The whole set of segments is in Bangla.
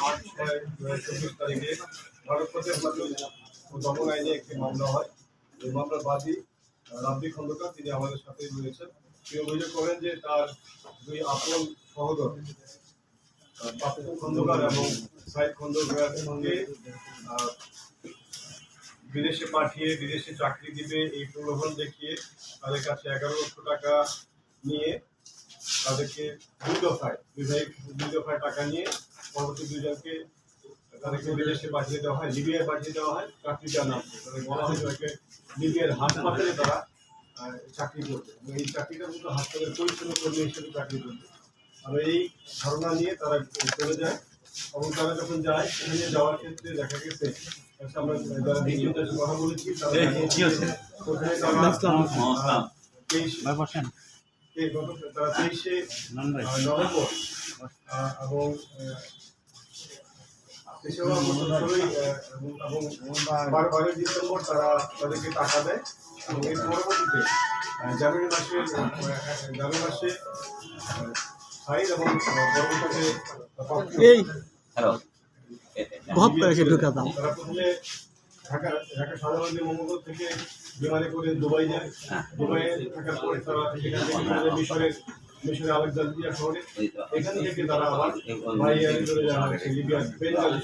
আট তারিখে আইনে একটি মামলা হয় এই খন্দকার তিনি আমাদের সাথেই রয়েছেন তিনি অভিযোগ করেন যে তার দুই আপন সহোদর খন্দকার এবং সাইদ খন্দকারকে আহ, বিদেশে পাঠিয়ে বিদেশে চাকরি দিবে এই প্রলোভন দেখিয়ে তাদের কাছে এগারো লক্ষ টাকা নিয়ে তাদেরকে দুই দফায় দুই দুই দফায় টাকা নিয়ে পরবর্তী দুজনকে তাদেরকে বিদেশে পাঠিয়ে দেওয়া হয় লিবিয়ায় পাঠিয়ে দেওয়া হয় চাকরি দেওয়ার নাম তাদের বলা হয় তাদেরকে লিবিয়ার হাসপাতালে তারা চাকরি করবে। এবং এই চাকরিটা কিন্তু হাসপাতালের পরিচ্ছন্ন কর্মী হিসেবে চাকরি করবে। আর এই ধারণা নিয়ে তারা চলে যায়। এবং তারা যখন যায় সেখানে যাওয়ার ক্ষেত্রে দেখা গেছে আচ্ছা, আমরা যারা কথা বলেছি তারা গত তারা তেইশে নভেম্বর আহ, এবং বারোই ডিসেম্বর তারা তাদেরকে টাকা দেয় এবং এর পরবর্তীতে জানুয়ারি মাসে জানুয়ারি মাসে আহ, এবং পরবর্তীতে ঘপ ঢুকে তারা প্রথমে ঢাকা ঢাকা সাধারণ মঙ্গল থেকে বিমানে করে দুবাই যায়। দুবাইয়ে থাকার পরে তারা সেখান থেকে মিশরের মিশরের আলেকজান্দ্রিয়া শহরে এখান থেকে তারা আবার ভাইয়ারে চলে যাওয়া হয় বেঙ্গালি।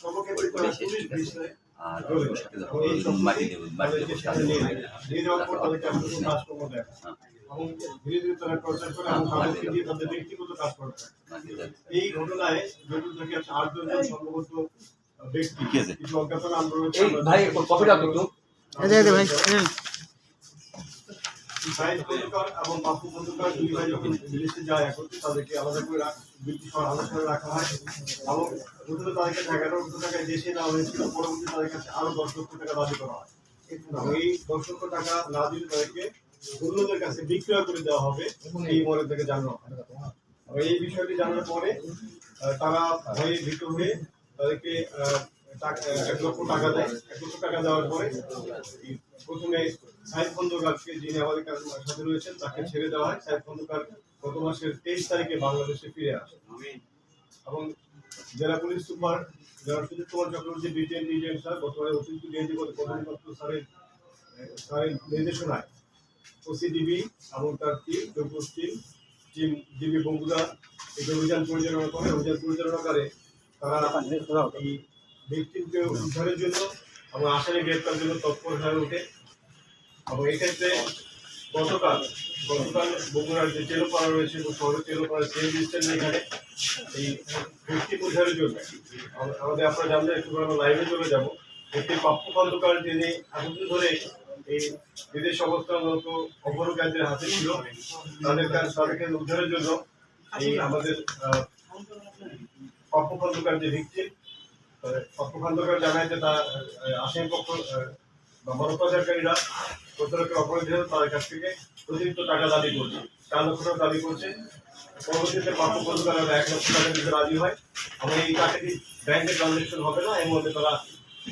সর্বক্ষেত্রে তারা পুলিশ নিয়ে যাওয়ার পর তাদেরকে কাজকর্ম দেয় এবং ধীরে ধীরে তারা টর্চার করে এবং তাদেরকে দিয়ে তাদের ব্যক্তিগত কাজ করতে এই ঘটনায় থাকে আটজন সম্ভবত আছে? ভাই কপিটা একটু ভাই হ্যাঁ এবং বাপু খন্দকার দুই ভাই যখন বিদেশে যায় একত্রে তাদেরকে আলাদা করে আলাদা করে রাখা হয়। এবং প্রথমে তাদেরকে এগারো লক্ষ টাকায় দেশে নেওয়া হয়েছিল পরবর্তী তাদের কাছে আরও দশ লক্ষ টাকা দাবি করা হয়। এই দশ লক্ষ টাকা না দিলে তাদেরকে অন্যদের কাছে বিক্রয় করে দেওয়া হবে এই মনে থেকে জানানো হয় এই বিষয়টি জানার পরে তারা ভয়ে ভীত হয়ে তাদেরকে এক লক্ষ টাকা দেয়। এক লক্ষ টাকা দেওয়ার পরে প্রথমে সাহেব খন্দকারকে যিনি আমাদের সাথে রয়েছেন, তাকে ছেড়ে দেওয়া হয়। সাহেব খন্দকার গত মাসের তেইশ তারিখে বাংলাদেশে ফিরে আসে। এবং জেলা পুলিশ সুপার যারা Sujit Kumar Chakraborty BTN DGM sir, বর্তমানে অতিরিক্ত ডিএনজি কর্মকর্তা স্যারের স্যারের নির্দেশনায় ওসিডিবি এবং তার টিম চৌকুশ টিম টিম ডিবি বঙ্গুদা এই অভিযান পরিচালনা করে। অভিযান পরিচালনা করে তারা এই ভিকটিমকে উদ্ধারের জন্য এবং আসামি গ্রেপ্তার জন্য তৎপর হয়ে ওঠে। এবং এক্ষেত্রে গতকাল গতকাল বগুড়ার যে তেলোপাড়া রয়েছে শহরের তেলোপাড়া সিএনজি স্ট্যান্ড এখানে এই ভিকটিম উদ্ধারের জন্য আমাদের আপনারা জানলে একটু আমরা লাইভে চলে যাব। একটি পাপ্পু খন্দকার যিনি এতদিন ধরে এই বিদেশ অবস্থানরত অপরাধীদের হাতে ছিল, তাদের তাদেরকে উদ্ধারের জন্য এই আমাদের খন্দকার যে পাপ্পু খন্দকার জানায় যে আহ, আসামি পক্ষ বা মনোপাচারকারীরা প্রতারকের অপরাধীরা তাদের কাছ থেকে অতিরিক্ত টাকা দাবি করছে। চার লক্ষ টাকা দাবি করছে। পরবর্তীতে পাপ্পু খন্দকার এক লক্ষ টাকা দিতে রাজি হয়। এবং এই টাকাটি ব্যাংকে ট্রানজেকশন হবে না এর মধ্যে তারা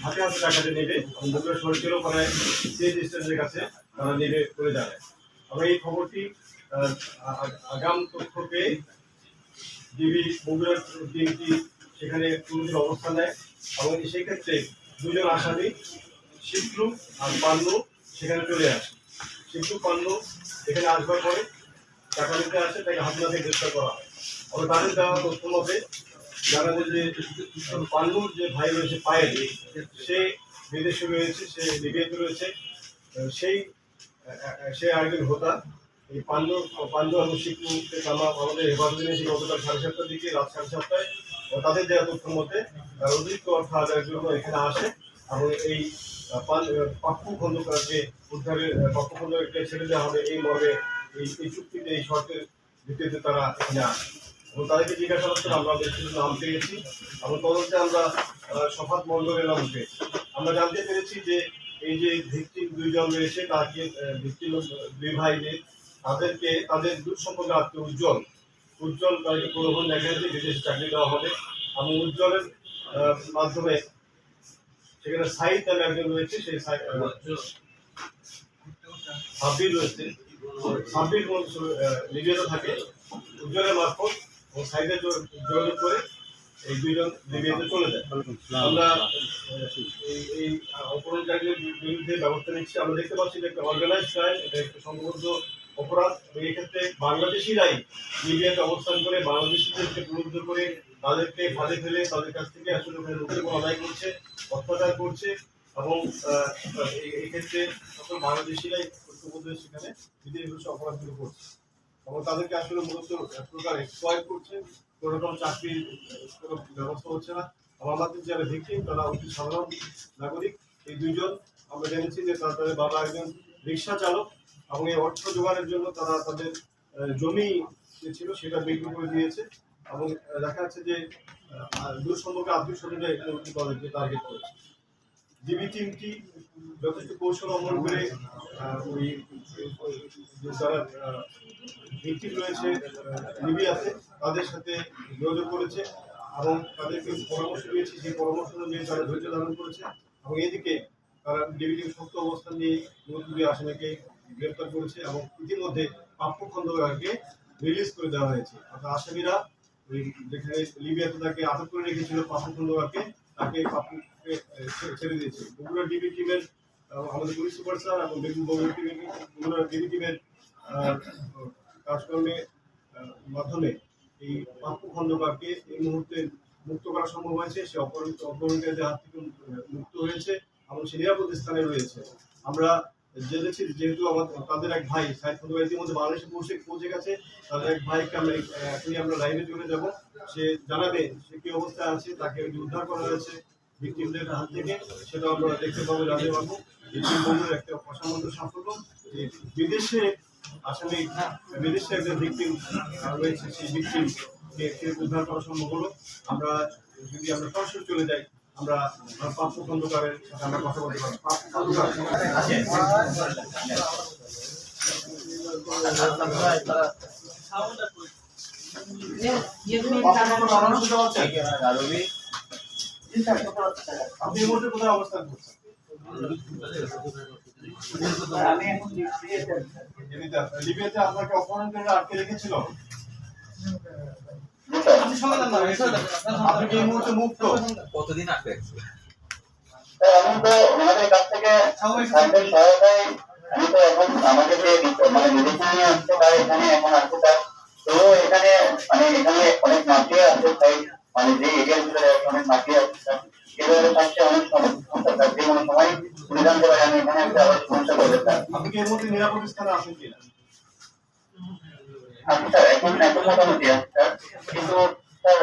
হাতে হাতে টাকাটি নেবে। দুপুরে সরকারও পরে সিএস স্ট্যান্ডের কাছে তারা নেবে করে যাবে আমরা এই খবরটি আগাম তথ্য পেয়ে ডিবি, বগুড়ার টিমটি সেখানে পুলিশের অবস্থান নেয়। এবং সেই ক্ষেত্রে দুজন আসামি, শিবলু আর পান্নু সেখানে চলে আসে। শিবলু, পান্নু এখানে আসবার পরে টাকা নিতে আসে, তাকে হাতনাতে গ্রেফতার করা হয়। এবং তাদের দেওয়া তথ্য মতে যায় যে পান্নুর যে ভাই রয়েছে পায়েল, সে বিদেশে রয়েছে, সে লিবিয়াতে রয়েছে, সেই সে আরেকজন হোতা এই পান্ডু পান্ডু এবং শিক্ষুকে আমাদের হেফাজতে নিয়েছি সাড়ে সাতটার দিকে, রাত সাড়ে সাতটায় তাদের দেওয়া তথ্য মতে তারা অতিরিক্ত এখানে আসে এবং এই পাপ্পু খন্দকারকে উদ্ধারের পাপ্পু ছেড়ে দেওয়া হবে এই মর্মে এই চুক্তিতে, এই শর্তের ভিত্তিতে তারা এবং তাদেরকে জিজ্ঞাসাবাদ করে আমরা বেশ কিছু এবং তদন্তে আমরা শফাত মন্ডলের নাম আমরা জানতে পেরেছি যে এই যে ভিক্টিম দুইজন রয়েছে, তাকে ভিক্টিম দুই ভাই যে তাদেরকে তাদের দূর সম্পর্কে আত্মীয় উজ্জ্বল উজ্জ্বল তাদেরকে প্রলোভন দেখা যাচ্ছে বিদেশে চাকরি দেওয়া হবে। এবং উজ্জ্বলের মাধ্যমে সেখানে সাইদ নামে একজন রয়েছে সেই আহ, রয়েছে। সাব্বির লিবিয়াতে থাকে। উজ্জ্বলের মারফত ও সাইডে যোগ- যোগাযোগ করে এই দুইজন লিবিয়াতে চলে যায়। আমরা এই অপরাধকারীদের বিরুদ্ধে ব্যবস্থা নিচ্ছি। আমরা দেখতে পাচ্ছি যে একটা অর্গানাইজ ক্রাইম এটা একটা সংঘবদ্ধ অপরাধ এই ক্ষেত্রে বাংলাদেশিরাই লিবিয়াতে অবস্থান করে বাংলাদেশিদেরকে প্রলুব্ধ করে তাদেরকে ফাঁদে ফেলে তাদের কাছ থেকে আসলে লোকের আদায় করছে, অত্যাচার করছে এবং এই- এই ক্ষেত্রে সকল বাংলাদেশিরাই ঐক্যবদ্ধ সেখানে বিদেশ বসে অপরাধগুলো করছে এবং তাদেরকে আসলে মূলত এক প্রকার এক্সপ্লয়েট করছে। কোনো রকম চাকরির কোনো ব্যবস্থা হচ্ছে না। এবং আমাদের যারা ভিকটিম তারা অতি সাধারণ নাগরিক। এই দুইজন আমরা জেনেছি যে তারা তাদের বাবা একজন রিক্সা চালক এবং এই অর্থ জোগাড়ের জন্য তারা তাদের জমি যে ছিল সেটা বিক্রি করে দিয়েছে এবং দেখা যাচ্ছে যে দূর সম্পর্কে আত্মীয় স্বজনরা এখানে তাদেরকে টার্গেট করেছে। ডিবি টিমটি যথেষ্ট কৌশল অবলম্বন করে ওই যারা ভিক্টিম রয়েছে লিবিয়াতে, তাদের সাথে যোগাযোগ করেছে এবং তাদেরকে পরামর্শ দিয়েছে। সেই পরামর্শ অনুযায়ী তারা ধৈর্য ধারণ করেছে এবং এদিকে তারা ডিবিটির শক্ত অবস্থান নিয়ে নতুন আসামিকে গ্রেপ্তার করেছে এবং ইতিমধ্যে পাপ্প খন্দকারকে রিলিজ করে দেওয়া হয়েছে। অর্থাৎ আসামিরা যেখানে লিবিয়াতে তাকে আটক করে রেখেছিল পাপ্প খন্দকারকে তাকে পাপ্পুকে ছেড়ে দিয়েছে। বগুড়া ডিবি টিমের আমাদের পুলিশ সুপার স্যার এবং বগুড়া টিমের বগুড়া ডিবি টিমের আহ, কাজকর্মে মাধ্যমে এই পাপ্পু খন্দকারকে এই মুহূর্তে মুক্ত করা সম্ভব হয়েছে। সে অপহরিত অপহরণকারীদের হাত থেকে মুক্ত হয়েছে। এবং সে নিরাপদ স্থানে রয়েছে। আমরা জেনেছি যেহেতু আমাদের তাদের এক ভাই খন্দকার ইতিমধ্যে বাংলাদেশে পৌঁছে পৌঁছে গেছে। তাদের এক ভাইকে আমরা এখনই আমরা লাইভে চলে যাব। সে জানাবে সে কি অবস্থায় আছে, তাকে উদ্ধার করা হয়েছে ভিক্টিমদের হাত থেকে। সেটা আমরা দেখতে পাবো পারব এই বন্ধুর একটা অসামান্য সাফল্য যে বিদেশে আসামি বিদেশে একটা ভিক্টিম রয়েছে, সেই ভিক্টিম কে উদ্ধার করা সম্ভব হলো। আমরা যদি আমরা সরাসরি চলে যাই আমরা পাপ্পু খন্দকারের সাথে আমরা কথা বলতে? আপনি কোথায় আপনাকে অপহরণকারীরা আটকে রেখেছিল আপনি কি এই মুহূর্তে মুক্ত? কতদিন আটকে আমি তো ওনাদের কাছ থেকে সহায়তায় আমি তো এখন আমাকে যে মানে বিবেচনা আসতে পারে এখানে এখন আসতে পারে তো এখানে মানে এখানে অনেক মাটি আছে তাই মানে যে অনেক মাটি আছে এভাবে থাকছে অনেক সমস্যা কোনো সময় তুমি জানতে পারে আমি এখানে একটা আবার সমস্যা করতে চাই আপনি কি এই মুহূর্তে নিরাপদ স্থানে আছেন কিনা? স্যার এখন এখন মোটামুটি আছে স্যার। কিন্তু স্যার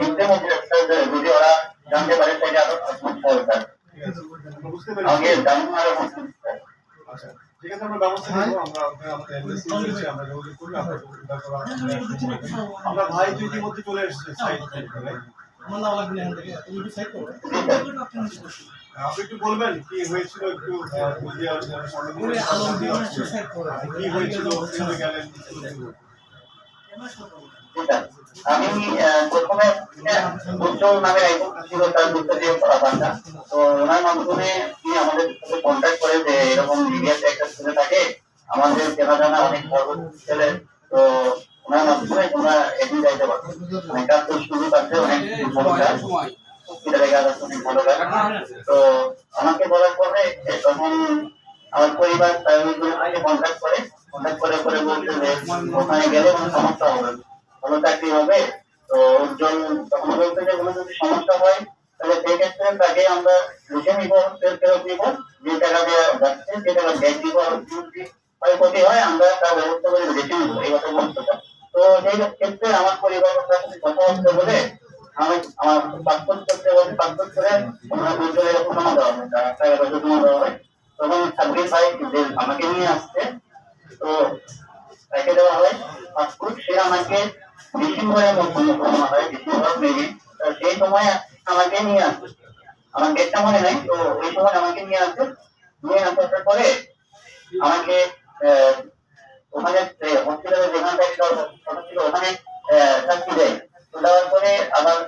দিনের মধ্যে স্যার যদি ওরা জানতে পারে তাহলে আরও সমস্যা হবে স্যার। ঠিক আছে আমরা বুঝতে আমাকে পেরেছি জানানো আরও মুশকিল স্যার। আচ্ছা ঠিক আছে আমরা ব্যবস্থা নেব আমরা আমাদের এমএসসি রয়েছে আমরা যোগাযোগ করি আমরা উদ্ধার করা আমরা ভাই তো ইতিমধ্যে চলে এসেছে সাইড থেকে। আপনি একটু বলবেন কি হয়েছিল একটু। কি হয়েছিল গেলেন আমি প্রথমে উজ্জ্বল নামের একজন ছিল, তার দুটো দিয়ে বাসা তো ওনার মাধ্যমে তিনি আমাদের সাথে কন্ট্যাক্ট করে যে এরকম মিডিয়াতে একটা ছেলে থাকে, আমাদের চেনা জানা অনেক বড় ছেলে, তো ওনার মাধ্যমে তোমরা এদিন যাইতে পারো মানে কাজ তো শুরু করছে অনেক ভালো কাজ দেখে অনেক ভালো কাজ তো আমাকে বলার পরে তখন আমার পরিবার তাকে কন্ট্যাক্ট করে কন্ট্যাক্ট করে করে বলছে যে ওখানে গেলে কোনো সমস্যা হবে? না। ভালো চাকরি হবে? তো উজ্জ্বল তখন বলতে যে, কোনো যদি সমস্যা হয়, তাহলে সেক্ষেত্রে তাকে আমরা লিখে নিব, ফেরত নিব। যে টাকা দেওয়া যাচ্ছে যে টাকা ব্যাগ দিব যদি ক্ষয়ক্ষতি হয়, আমরা তার ব্যবস্থা করে লিখে নিব। এই কথা বলতে তো সেই ক্ষেত্রে আমার পরিবারের সাথে কথাবার্তা বলে, আমি আমার পাসপোর্ট করতে বলে পাসপোর্ট করে আমরা উজ্জ্বল এরকম জমা দেওয়া হয়। টাকা পয়সা জমা দেওয়া হয়। তখন যে আমাকে নিয়ে আসছে। তো তাকে দেওয়া হয়। পাসপোর্ট সে আমাকে ডিসেম্বরের মধ্যে জমা হয় ডিসেম্বর মেবি সেই সময় আমাকে নিয়ে আসে। আমার ডেটটা মনে নাই, তো ওই সময় আমাকে নিয়ে আসে। নিয়ে আসার পরে আমাকে ওখানে হসপিটালে যেখানে থাকি ছিল ওখানে চাকরি দেয়। তো দেওয়ার পরে আবার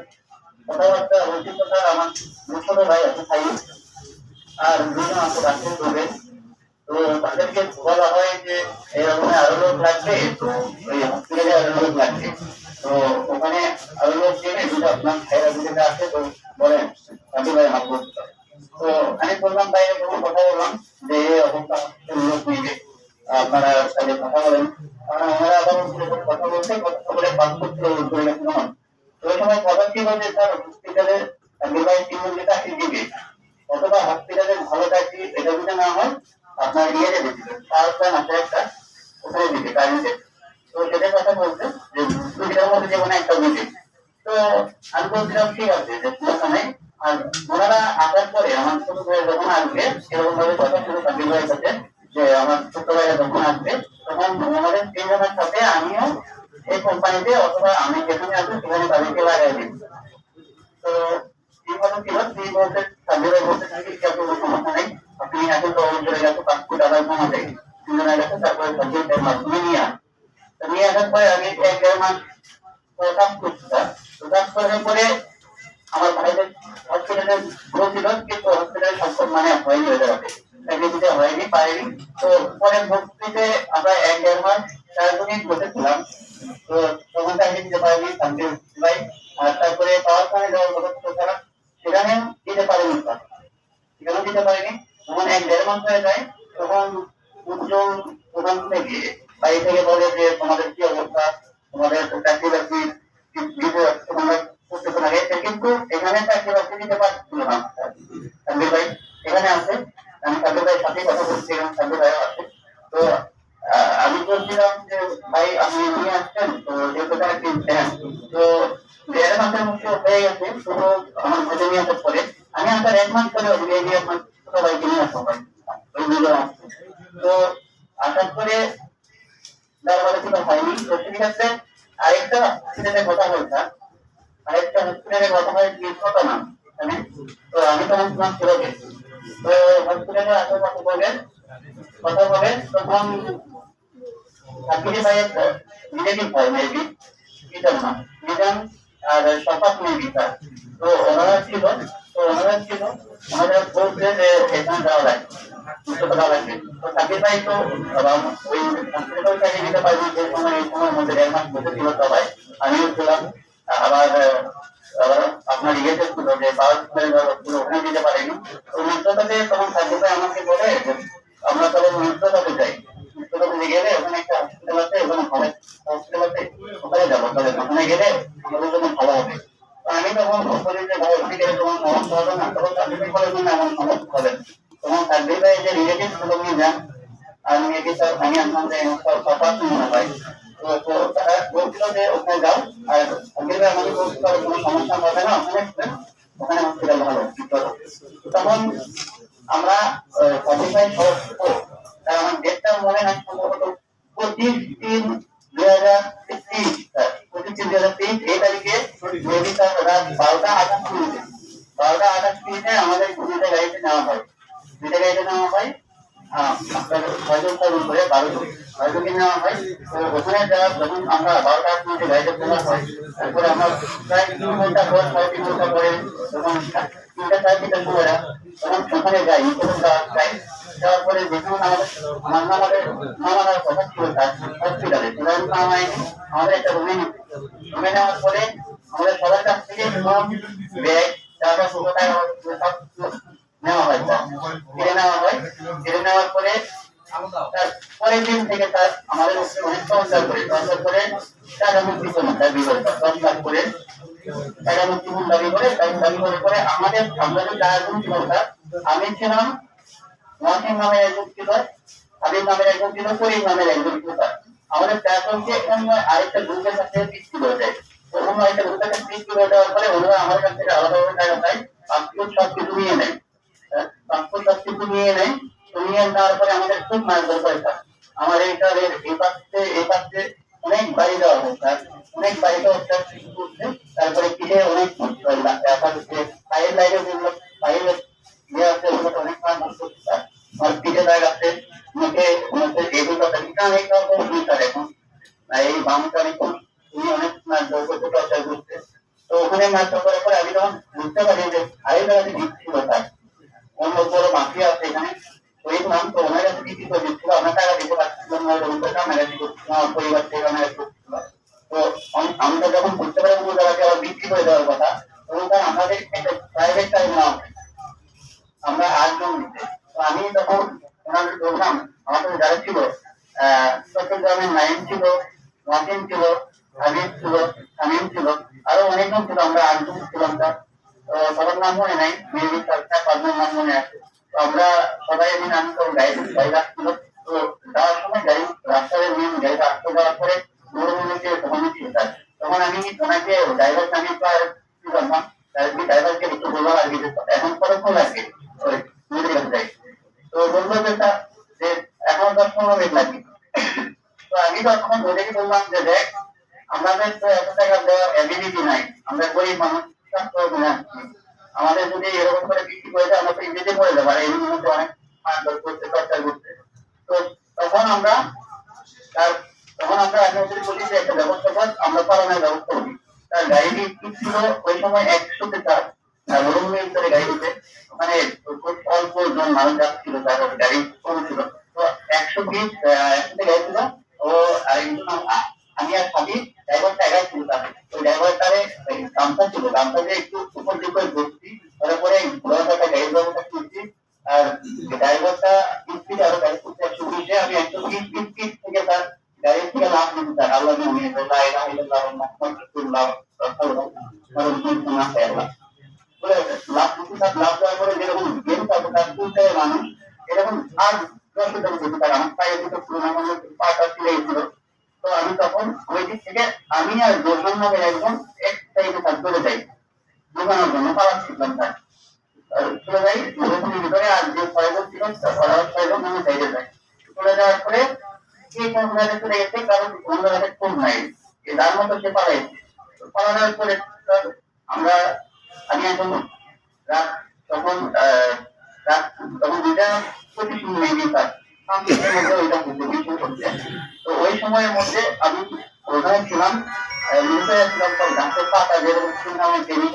কথাবার্তা কথা আমার ছোট ভাই আছে আর দুজন আছে করবে তো তাদেরকে বলা হয় যে এরকম আরও আরও লোক লাগছে তো ওখানে আরও লোক জেনে যদি আপনার ভাইয়েরা দুজনে আছে তো বলেন আমি ভাই আমার বলতে তো আমি বললাম বাইরে কোনো কথা বললাম যে অবস্থা লোক নিবে আপনারা সাথে কথা বলেন কারণ ওনারা আবার কথা বলতে কথা বলে পাসপোর্ট করে গেছিল তো ওই সময় কথা কি বলছে স্যার হসপিটালে বিবাহ তিন দিবে অথবা হসপিটালে ভালো চাকরি এটা যদি না হয় আপনার ইয়ে দিবে। তার প্ল্যান আছে একটা ওখানে দিবে কারেন্টে তো সেটার কথা বলছে যে দুটার মধ্যে যে কোনো একটা দিবে তো আমি বলছিলাম, ঠিক আছে, যে নেই আর ওনারা আসার পরে আমার ছোট ভাই যখন আসবে সেরকম ভাবে কথা শুরু সাবির ভাইয়ের সাথে যে আমার ছোট ভাইরা যখন আসবে, তখন আমাদের তিনজনের সাথে আমিও এই কোম্পানিতে অথবা আমি যেখানে আসব সেখানে তাদেরকে লাগাই দিই। তখন এক দেড় মাস হয়ে যায় তখন উজ্জ্বল ওখান থেকে বাড়ি থেকে বলে যে তোমাদের কি অবস্থা তোমাদের চাকরি বাকরি দিতে তোমরা করতে না গেছে কিন্তু এখানে চাকরি বাকরি দিতে পারছিল না সাব্বির ভাই এখানে আছে আমি সাব্বির ভাইয়ের সাথে কথা বলছি এবং সাব্বির ভাইও আছে তো আহ, আমি বলছিলাম যে ভাই আপনি নিয়ে আসছেন তো যেহেতু তারা কিনছেন তো দেড় মাসের মধ্যে হয়ে গেছে শুধু আমার ভাইকে নিয়ে আসার পরে আমি আসার এক মাস পরে ওই নিয়ে আমার ছোট ভাইকে নিয়ে আসব ভাই ওই দুজন আসছে তো আসার পরে দরবারে কোনো হয়নি তো সেক্ষেত্রে আরেকটা হসপিটালে কথা বলতাম আরেকটা হসপিটালে কথা হয় কি কত না মানে তো আমি তখন তোমার ছিল তো হসপিটালে আসার কথা বলে কথা বলে, তখন চাকরি ভাইয়ের রিলেটিভ হয় মেবি নিজাম না। আর মেবি স্যার তো। ওনারা ছিল, তো ওনারা ছিল ওনারা বলছে যে এখানে যাওয়া লাগবে তো যে সময় এই মধ্যে দেড় মাস বসেছিল সবাই, আমিও আবার আপনার ছিল যে ওখানে দিতে তখন আমাকে আমরা তাহলে মিত্রতাতে যাই। মিত্রতাতে গেলে ওখানে একটা হসপিটাল আছে, ওখানে ভালো হসপিটাল আছে, ওখানে যাব। তাহলে ওখানে গেলে আমাদের জন্য ভালো হবে। আমি তখন বলি যে, ভাই ওখানে গেলে তোমার সমস্যা হবে না। তখন চাকরি ভাই বলে না আমার সমস্যা হবে তখন ভাই যে রিলেটিভগুলো নিয়ে যান। আর মেয়েকে স্যার আমি আসলাম যে সপাস মনে হয় তো তারা বলছিল যে, ওখানে যাও। আর বলছিল কোনো সমস্যা হবে না। ওখানে ওখানে হসপিটাল ভালো তখন আমরা কোয়ালিফাই তার বারোটা আমরা বারোটা আট মিনিটে গাড়িতে আমরা প্রায় তিন ঘণ্টা পর তখন যাই যাওয়ার পরে দেখুন আমাদের আমার আমাদের মামার কথা ছিল তার হসপিটালে সেটা নাম হয়নি আমাদের একটা রুমে রুমে নেওয়ার পরে আমাদের সবার কাছ থেকে দিন থেকে স্যার আমাদের অনেক টর্চার করে টর্চার করে আমি ছিলাম নামের একজন ছিল হাবিব নামের একজন ছিল, করিম নামের একজন ছিল আমাদের চারজনকে অন্য আরেকটা গ্রুপের সাথে বৃষ্টি করে দেয় অন্য আরেকটা গ্রুপের সাথে বৃষ্টি করে দেওয়ার পরে ওনারা আমার কাছ থেকে আলাদাভাবে টাকা পায়। পাসপোর্ট সব কিছু নিয়ে নেয়। পাসপোর্ট সব কিছু নিয়ে নেয়। নিয়ে নেওয়ার পরে আমাদের খুব মারধর করে আমার এই স্যার এর এই পাশে এই পাশে অনেক বাড়ি দেওয়া হয়। স্যার অনেক বাড়িতে অত্যাচার করছে। তারপরে পিঠে অনেক পায়ের লাইনে যেগুলো পায়ের ইয়ে আছে ওগুলো অনেক কাজ করছে আর এটা অনেক রকম স্যার এখন তো ওখানে মারধর করার পরে আমি বুঝতে পারি যে দিচ্ছিল স্যার অন্য বড় মাফিয়া আছে এখানে শহীদ নাম তো বিক্রি করে দিচ্ছিল আমরা টাকা দিতে আমার পরিবার সবার নাম মনে নাই চারটা পাঁচজন নাম মনে আছে। তো আমরা সবাই আমি তো গাড়ি গাড়ি রাখছিল তো যাওয়ার সময় গাড়ি, রাস্তায় মেন গাড়ি রাস্তা যাওয়ার পরে তখন আমি ওনাকে ড্রাইভার আর কি ড্রাইভারকে একটু বললাম যে, এখন নদীর কাছে যাই তো বলল যে যে এখন দশ পনেরো মিনিট তো আমি তখন ওদেরকে বললাম যে, দেখ, আমাদের তো এত টাকা দেওয়ার অ্যাবিলিটি নাই। আমরা গরিব মানুষ। আমাদের যদি এরকম করে বিক্রি করে দেয়, আমরা তো ইংরেজি পড়ে যাব আর এর মধ্যে অনেক মারধর করতে, টর্চার করতে। তো তখন আমরা তার, তখন আমরা আমি ওদের বলি যে একটা ব্যবস্থা কর, আমরা পালনের ব্যবস্থা করি। তার গাড়িটি কি ছিল, ওই সময় একশোতে চার। আর রুম করে গাড়িতে, ওখানে খুব অল্প জন মানুষ যাচ্ছিল তার গাড়ি কম ছিল। তো একশো বিশ একশোতে গাড়ি ছিল ও আর একজন আমি আর স্বামী ড্রাইভারটা একাই ছিল তার ওই ড্রাইভারটারে গামছা ছিল গামছা দিয়ে একটু উপর দিক ধরছি তারপরে ঘোড়াটা একটা গাড়ির ব্যবস্থা করছি। আর ড্রাইভারটা স্পিড আরও গাড়ি করতে একশো আমি একশো বিশ স্পিড থেকে তার গাড়ি থেকে লাভ নিতে চাই। আল্লাহ নিয়ে লা ইলাহা ইল্লাল্লাহ মুহাম্মাদুর রাসূলুল্লাহ রাসূলুল্লাহ বলে লাভ নিতে তার লাভ পরে তার এরকম আর দশ পারে আমার পায়ে দুটো পুরোনো পাটা ছিলে তো আমি তখন ওই দিক থেকে আমি আর জোরমান নামের একজন এক সাইডে তার চলে যাই দোকানের জন্য পাওয়ার শিখলাম তার চলে যাই ওরকমের ভিতরে আর যে ছয়জন ছিল ওরা ছয়জন আমি সাইডে যাই চলে যাওয়ার পরে কে কোন জায়গায় চলে গেছে, কারণ জায়গায় কোন নাই। তার মতো সে পালাইছে পালানোর পরে তার আমরা আমি এখন রাত তখন রাত তখন দুইটা পঁচিশ মিনিট তার মধ্যে ওইটা হচ্ছে কিছু হচ্ছে। তো ওই সময়ের মধ্যে আমি প্রধান ছিলাম পাতা যেরকম আমি ট্রেনিং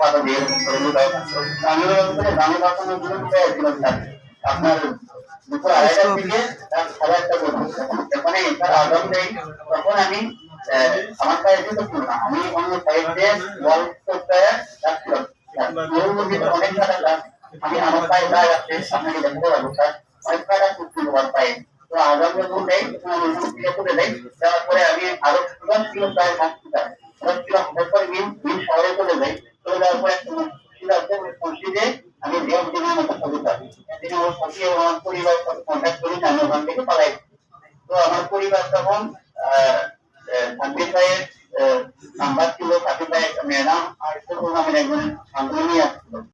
পাতা দিয়ে এরকম করে জন্য ছিলাম আপনার দুপুর আড়াইটার দিকে তার সাড়ে যখন আগাম দেয় তখন আমি আমার ছিল না আমি অন্য সাইড দিয়ে করতে যাচ্ছিলাম অনেক গাছ আমি আমার পায়ে দাগ আছে আপনাকে দেখতে পারব স্যার